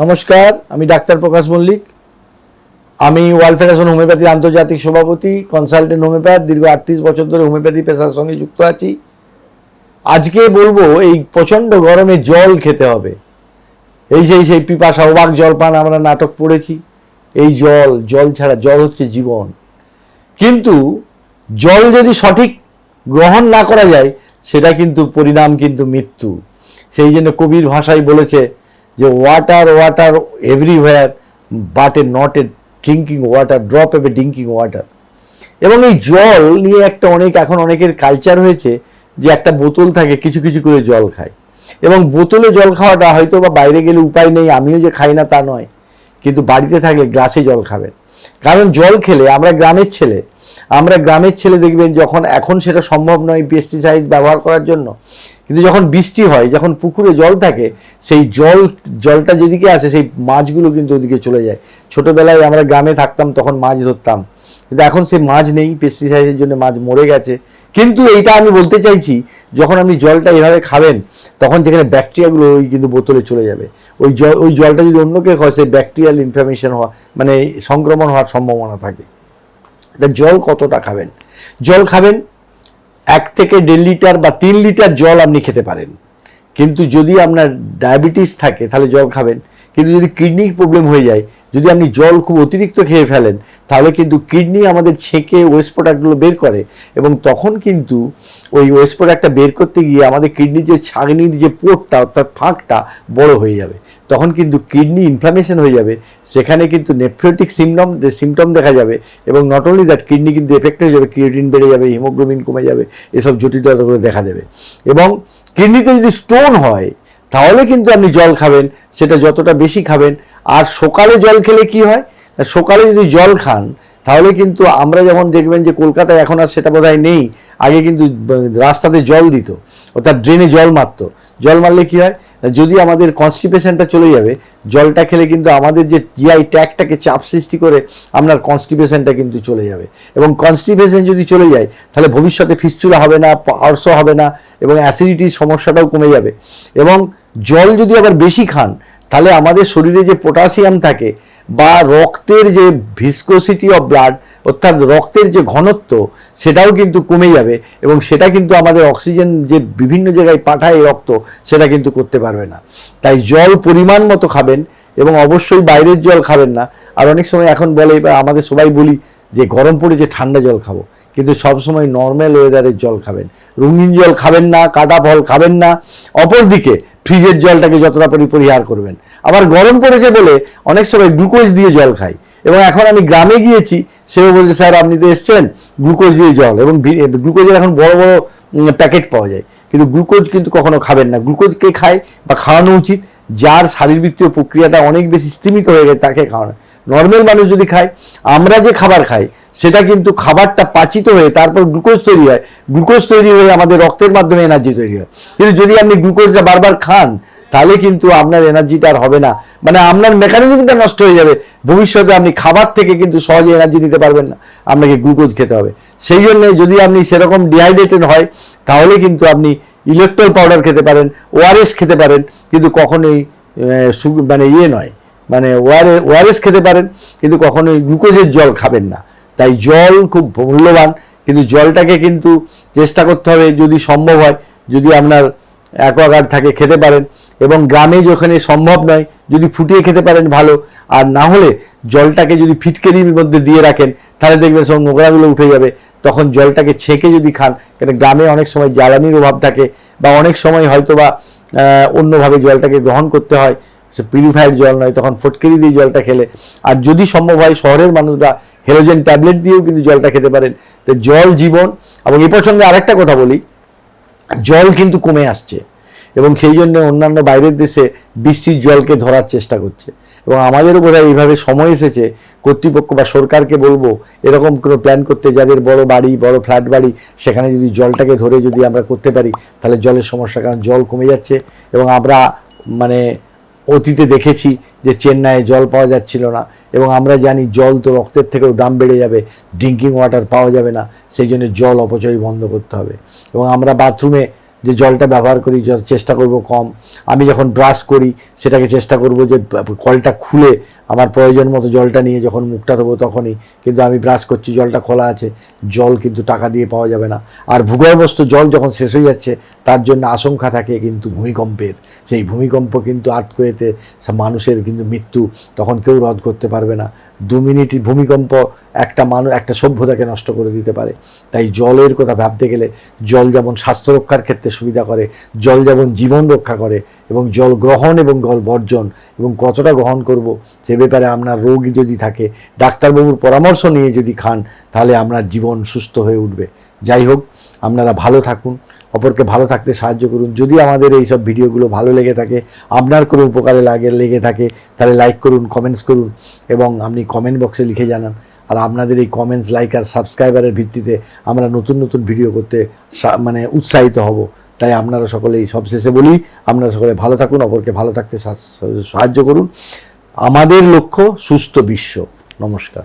নমস্কার, আমি ডাক্তার প্রকাশ মল্লিক। আমি ওয়ার্ল্ড ফেডারেশন হোমিওপ্যাথি আন্তর্জাতিক সভাপতি, কনসালটেন্ট হোমিওপ্যাথ, দীর্ঘ আটত্রিশ বছর ধরে হোমিওপ্যাথি পেশার সঙ্গে যুক্ত আছি। আজকে বলব, এই প্রচণ্ড গরমে জল খেতে হবে। এই সেই সেই পিপাসা, অবাক জলপান আমরা নাটক পড়েছি। এই জল জল ছাড়া, জল হচ্ছে জীবন। কিন্তু জল যদি সঠিক গ্রহণ না করা যায়, সেটা কিন্তু, পরিণাম কিন্তু মৃত্যু। সেই জন্য কবির ভাষায় বলেছে যে water water everywhere but a not a drinking water drop a drinking water এবং এই জল নিয়ে একটা অনেক, এখন অনেকের কালচার হয়েছে যে একটা বোতল থাকে, কিছু কিছু করে জল খায়। এবং বোতলে জল খাওয়াটা হয়তো বা বাইরে গেলে উপায় নেই, আমিও যে খাই না তা নয়। কিন্তু বাড়িতে থাকলে গ্লাসে জল খাবেন। কারণ জল খেলে আমরা গ্রামের ছেলে, আমরা গ্রামের ছেলে দেখবেন যখন, এখন সেটা সম্ভব নয় পেস্টিসাইড ব্যবহার করার জন্য। কিন্তু যখন বৃষ্টি হয়, যখন পুকুরে জল থাকে, সেই জল, জলটা যেদিকে আসে, সেই মাছগুলো কিন্তু ওদিকে চলে যায়। ছোটোবেলায় আমরা গ্রামে থাকতাম, তখন মাছ ধরতাম। কিন্তু এখন সেই মাছ নেই পেস্টিসাইডের জন্য মাছ মরে গেছে। কিন্তু এইটা আমি বলতে চাইছি, যখন আপনি জলটা এভাবে খাবেন, তখন যেখানে ব্যাকটেরিয়াগুলো ওই কিন্তু বোতলে চলে যাবে। ওই জল, ওই জলটা যদি অন্য কেউ হয় সেই ব্যাকটেরিয়াল ইনফ্লামেশন হওয়া মানে সংক্রমণ হওয়ার সম্ভাবনা থাকে। তা জল কতটা খাবেন? জল খাবেন এক থেকে দেড় লিটার বা তিন লিটার জল আপনি খেতে পারেন। কিন্তু যদি আপনার ডায়াবেটিস থাকে, তাহলে জল খাবেন। কিন্তু যদি কিডনির প্রবলেম হয়ে যায়, যদি আপনি জল খুব অতিরিক্ত খেয়ে ফেলেন, তাহলে কিন্তু কিডনি আমাদের ছেঁকে ওয়েস্ট প্রোডাক্টগুলো বের করে এবং তখন কিন্তু ওই ওয়েস্ট প্রোডাক্টটা বের করতে গিয়ে আমাদের কিডনির যে ছাগনির যে পোটটা, অর্থাৎ ফাঁকটা বড় হয়ে যাবে। তখন কিন্তু কিডনি ইনফ্লামেশন হয়ে যাবে। সেখানে কিন্তু নেফ্রোটিক সিমটম সিমটম দেখা যাবে এবং নট অনলি দ্যাট কিডনি কিন্তু এফেক্ট হয়ে যাবে ক্রিয়েটিন বেড়ে যাবে হিমোগ্লোবিন কমে যাবে, এসব জটিলতাগুলো দেখা দেবে। এবং কিডনিতে যদি স্টোন হয় তাহলে কিন্তু আপনি জল খাবেন, সেটা যতটা বেশি খাবেন। আর সকালে জল খেলে কি হয়? সকালে যদি জল খান, তাহলে কিন্তু আমরা যেমন দেখবেন যে কলকাতায় এখন আর সেটা বোধহয় নেই। আগে কিন্তু রাস্তাতে জল দিত, অর্থাৎ ড্রেনে জল মারতো। জল মারলে কি হয়? যদি আমাদের কনস্টিপেশনটা চলে যাবে, জলটা খেলে কিন্তু আমাদের যে জিআই ট্যাগটাকে চাপ সৃষ্টি করে, আপনার কনস্টিপেশনটা কিন্তু চলে যাবে। এবং কনস্টিপেশন যদি চলে যায়, তাহলে ভবিষ্যতে ফিস্চুলা হবে না পার্স হবে না, এবং অ্যাসিডিটির সমস্যাটাও কমে যাবে। এবং জল যদি আবার বেশি খান, তাহলে আমাদের শরীরে যে পটাশিয়াম থাকে বা রক্তের যে ভিসকোসিটি অফ ব্লাড, অর্থাৎ রক্তের যে ঘনত্ব, সেটাও কিন্তু কমে যাবে এবং সেটা কিন্তু আমাদের অক্সিজেন যে বিভিন্ন জায়গায় পাঠায় রক্ত, সেটা কিন্তু করতে পারবে না। তাই জল পরিমাণ মতো খাবেন এবং অবশ্যই বাইরের জল খাবেন না। আর অনেক সময় এখন বলে বা আমাদের সবাই বলি যে গরম পড়েছে ঠান্ডা জল খাব, কিন্তু সবসময় নর্মাল ওয়েদারের জল খাবেন। রঙিন জল খাবেন না কাটা ফল খাবেন না। অপরদিকে ফ্রিজের জলটাকে যতটা পরি পরিহার করবেন। আবার গরম পড়েছে বলে অনেক সময় গ্লুকোজ দিয়ে জল খাই। এবং এখন আমি গ্রামে গিয়েছি, সেও বলছে, স্যার, আপনি তো এসছেন গ্লুকোজ দিয়ে জল। এবং গ্লুকোজের এখন বড় বড় প্যাকেট পাওয়া যায়। কিন্তু গ্লুকোজ কিন্তু কখনো খাবেন না। গ্লুকোজ কে খায় বা খাওয়ানো উচিত, যার শারীরবৃত্তীয় প্রক্রিয়াটা অনেক বেশি স্তীমিত হয়ে গেছে, তাকে খাওয়ানো। নর্মাল মানুষ যদি খায়, আমরা যে খাবার খাই, সেটা কিন্তু খাবারটা পাচিত হয়ে, তারপর গ্লুকোজ তৈরি হয়। গ্লুকোজ তৈরি হয়ে আমাদের রক্তের মাধ্যমে এনার্জি তৈরি হয়। কিন্তু যদি আপনি গ্লুকোজটা বারবার খান, তাহলে কিন্তু আপনার এনার্জিটা আর হবে না। মানে আপনার মেকানিজমটা নষ্ট হয়ে যাবে। ভবিষ্যতে আপনি খাবার থেকে কিন্তু সহজে এনার্জি নিতে পারবেন না। আপনাকে গ্লুকোজ খেতে হবে। সেই জন্য যদি আপনি সেরকম ডিহাইড্রেটেড হয়, তাহলে কিন্তু আপনি ইলেকট্রল পাউডার খেতে পারেন ওআরএস খেতে পারেন। কিন্তু কখনোই মানে ইয়ে নয়। মানে ওয়ারে, ওয়ারেস খেতে পারেন, কিন্তু কখনোই গ্লুকোজের জল খাবেন না। তাই জল খুব মূল্যবান, কিন্তু জলটাকে কিন্তু চেষ্টা করতে হবে যদি সম্ভব হয়, যদি আপনার অ্যাকোয়াগার্ড থাকে, খেতে পারেন। এবং গ্রামে যেখানে সম্ভব নয়, যদি ফুটিয়ে খেতে পারেন ভালো, আর না হলে জলটাকে যদি ফিটকেরির মধ্যে দিয়ে রাখেন, তাহলে দেখবেন সব নোংরাগুলো উঠে যাবে। তখন জলটাকে ছেঁকে যদি খান, কেন গ্রামে অনেক সময় জ্বালানির অভাব থাকে, বা অনেক সময় হয়তো বা অন্যভাবে জলটাকে গ্রহণ করতে হয় সে পিউরিফাইড জল নয়, তখন ফটকেরি দিয়ে জলটা খেলে। আর যদি সম্ভব হয় শহরের মানুষরা হেলোজেন ট্যাবলেট দিয়েও কিন্তু জলটা খেতে পারেন। তো জল জীবন, এবং এ প্রসঙ্গে আরেকটা কথা বলি, জল কিন্তু কমে আসছে, এবং সেই জন্য অন্যান্য বাইরের দেশে বৃষ্টির জলকে ধরার চেষ্টা করছে। এবং আমাদেরও বোধহয় এইভাবে সময় এসেছে, কর্তৃপক্ষ বা সরকারকে বলব, এরকম কোনো প্ল্যান করতে, যাদের বড় বাড়ি, বড় ফ্ল্যাট বাড়ি, সেখানে যদি জলটাকে ধরে যদি আমরা করতে পারি, তাহলে জলের সমস্যা, কারণ জল কমে যাচ্ছে। এবং আমরা মানে অতীতে দেখেছি যে চেন্নাইয়ে জল পাওয়া যাচ্ছিল না এবং আমরা জানি জল তো রক্তের থেকেও দাম বেড়ে যাবে ড্রিঙ্কিং ওয়াটার পাওয়া যাবে না, সেই জন্য জল অপচয় বন্ধ করতে হবে। এবং আমরা বাথরুমে যে জলটা ব্যবহার করি চেষ্টা করব কম। আমি যখন ব্রাশ করি, সেটাকে চেষ্টা করব যে কলটা খুলে আমার প্রয়োজন মতো জলটা নিয়ে যখন মুখটা দেবো তখনই। কিন্তু আমি ব্রাশ করছি, জলটা খোলা আছে, জল কিন্তু টাকা দিয়ে পাওয়া যাবে না। আর ভূগর্ভস্থ জল যখন শেষ হয়ে যাচ্ছে, তার জন্য আশঙ্কা থাকে কিন্তু ভূমিকম্পের। সেই ভূমিকম্প কিন্তু আর্থকোয়েতে মানুষের কিন্তু মৃত্যু তখন কেউ রদ করতে পারবে না। দু মিনিট ভূমিকম্প একটা মানুষ একটা সভ্যতাকে নষ্ট করে দিতে পারে। তাই জলের কথা ভাবতে গেলে জল যেমন স্বাস্থ্য রক্ষার ক্ষেত্রে সুবিধা করে, জল যেমন জীবন রক্ষা করে এবং জল গ্রহণ এবং জল বর্জন, এবং কতটা গ্রহণ করব সে ব্যাপারে আপনার রোগ যদি থাকে, ডাক্তারবাবুর পরামর্শ নিয়ে যদি খান, তাহলে আপনার জীবন সুস্থ হয়ে উঠবে। যাই হোক, আপনারা ভালো থাকুন, অপরকে ভালো থাকতে সাহায্য করুন। যদি আমাদের এই সব ভিডিওগুলো ভালো লেগে থাকে, আপনার কোনো উপকারে লাগে, লেগে থাকে, তাহলে লাইক করুন কমেন্টস করুন, এবং আপনি কমেন্ট বক্সে লিখে জানান। আর আপনাদের এই কমেন্টস লাইক আর সাবস্ক্রাইবারের ভিত্তিতে আমরা নতুন নতুন ভিডিও করতে মানে উৎসাহিত হব। তাই আপনারা সকলেই সবশেষে বলি, আপনারা সকলে ভালো থাকুন, অপরকে ভালো থাকতে সাহায্য করুন। আমাদের লক্ষ্য সুস্থ বিশ্ব। নমস্কার।